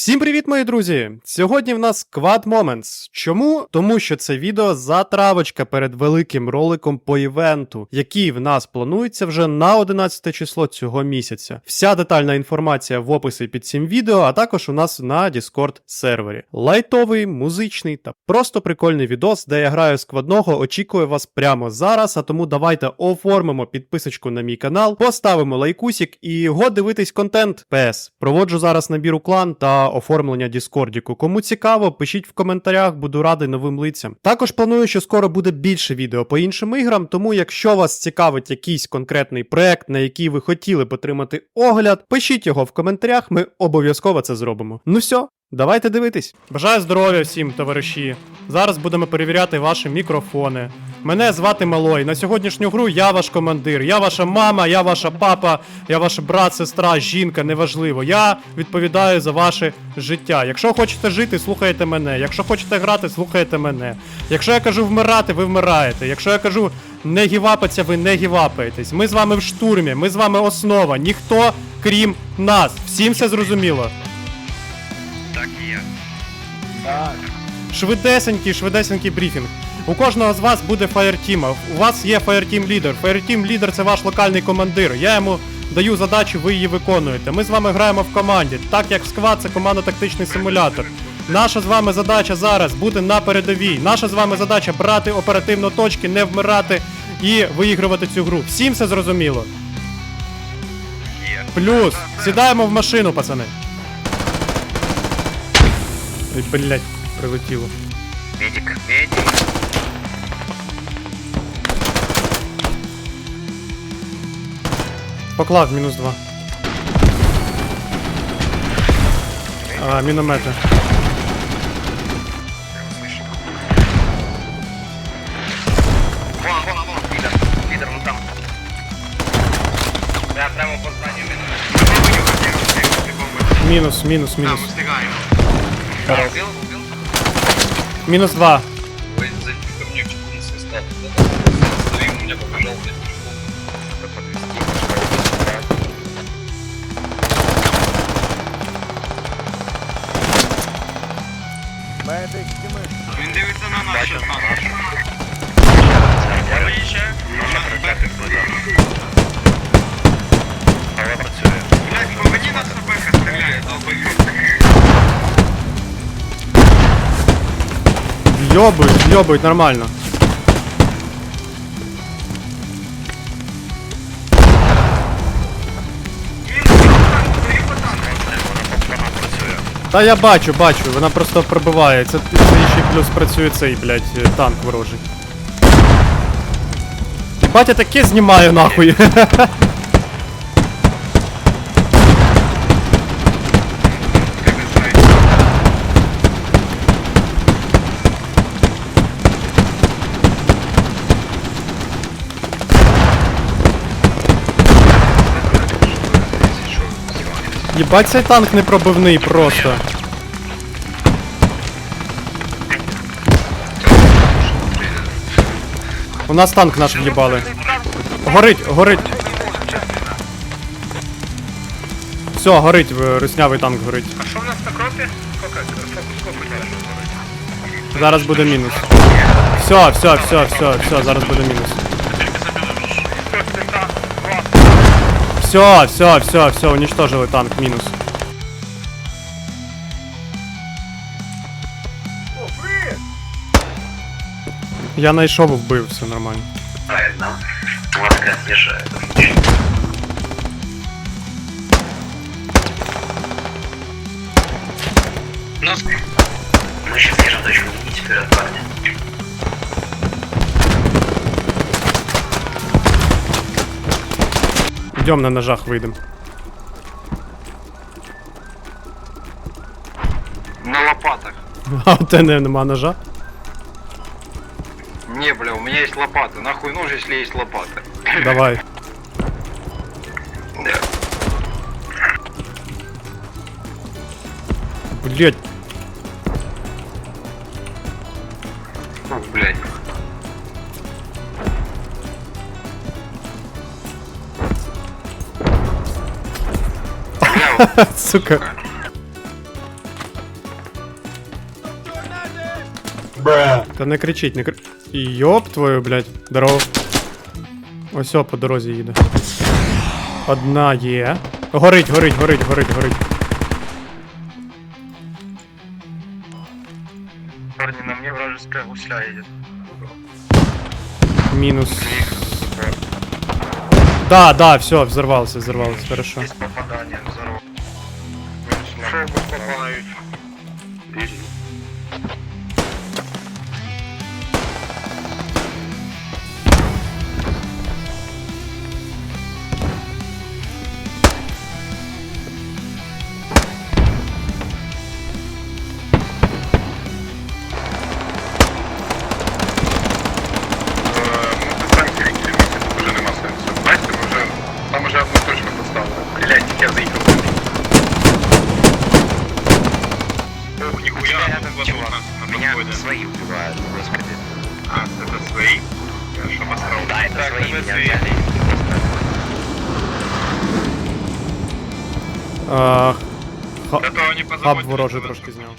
Всім привіт, мої друзі! Сьогодні в нас Quad Moments. Чому? Тому що це відео затравочка перед великим роликом по івенту, який в нас планується вже на 11 число цього місяця. Вся детальна інформація в описі під цим відео, а також у нас на Discord сервері. Лайтовий, музичний та просто прикольний відос, де я граю складного, очікую вас прямо зараз. А тому давайте оформимо підписочку на мій канал, поставимо лайкусик і го дивитись контент. ПС. Проводжу зараз набір у клан та оформлення Діскордіку. Кому цікаво, пишіть в коментарях, буду радий новим лицям. Також планую, що скоро буде більше відео по іншим іграм, тому якщо вас цікавить якийсь конкретний проект, на який ви хотіли б отримати огляд, пишіть його в коментарях, ми обов'язково це зробимо. Ну все, давайте дивитись. Бажаю здоров'я всім, товариші. Зараз будемо перевіряти ваші мікрофони. Мене звати Малой. На сьогоднішню гру я ваш командир. Я ваша мама, я ваша папа, я ваш брат, сестра, жінка, неважливо. Я відповідаю за ваше життя. Якщо хочете жити, слухайте мене. Якщо хочете грати, слухайте мене. Якщо я кажу вмирати, ви вмираєте. Якщо я кажу не гівапаться, ви не гівапаєтесь. Ми з вами в штурмі, ми з вами основа. Ніхто крім нас. Всім все зрозуміло. Так є. Швидесенький, швидесенький брифінг. У кожного з вас буде фаєртім. У вас є фаєртім лідер. Фаєртім лідер це ваш локальний командир. Я йому даю задачу, ви її виконуєте. Ми з вами граємо в команді. Так як сквад це командно-тактичний симулятор. Наша з вами задача зараз буде на передовій. Наша з вами задача брати оперативно точки, не вмирати і виігрувати цю гру. Всім все зрозуміло. Плюс, сідаємо в машину, пацани. Ой, блять, прилетіло. Медик. Медик. Поклав мінус 2. А, міномети. Я его слышу. Вон, вон, вон, лидер. Лидер, вон там. Да, прямо по зданию минус. Мінус, мінус, Да, мінус. мы стигаем. Хорош. Убил, убил. Мінус 2. Він дивиться на нас, щас на нас. Я виїжджаю. Але працює. Блядь, поведі нас на стріляє, долбойок. Йобують, йобують, нормально. Та я бачу, бачу, вона просто пробиває. Це, це ще плюс працює цей, блядь, танк ворожий. Батя таке знімаю нахуй. Єбать, цей танк непробивний просто. У нас танк наш в'їбали. Горить, горить. Все, горить, руснявий танк горить. А що в нас на кропі? Тебя? Зараз буде мінус. Все, все, все, все, все, зараз буде мінус. Все, все, все, все, уничтожили танк, минус. Я знайшов, вбив, все нормально. Правильно. Ласка мешает. Йдем на ножах вийдем. На лопатах. А у тебе нема ножа? Не, бля, у меня есть лопата. Нахуй нож, если есть лопата. Давай. Да. Блять, Фу, Сука. Бра. Та не кричіть, не кричіть. Йоп твою, блядь. Здорово. Ось по дорозі їде. Одна є. Горить, горить, горить, горить, горить. Парни, на мне вражеская гусля едет. Минус. Да, да, все, взорвался, взорвался, хорошо. Здесь попадание взорвался. Фокус попадають. Это свои, меня взяли. А, Зато не хаб ворожий трошки зняв.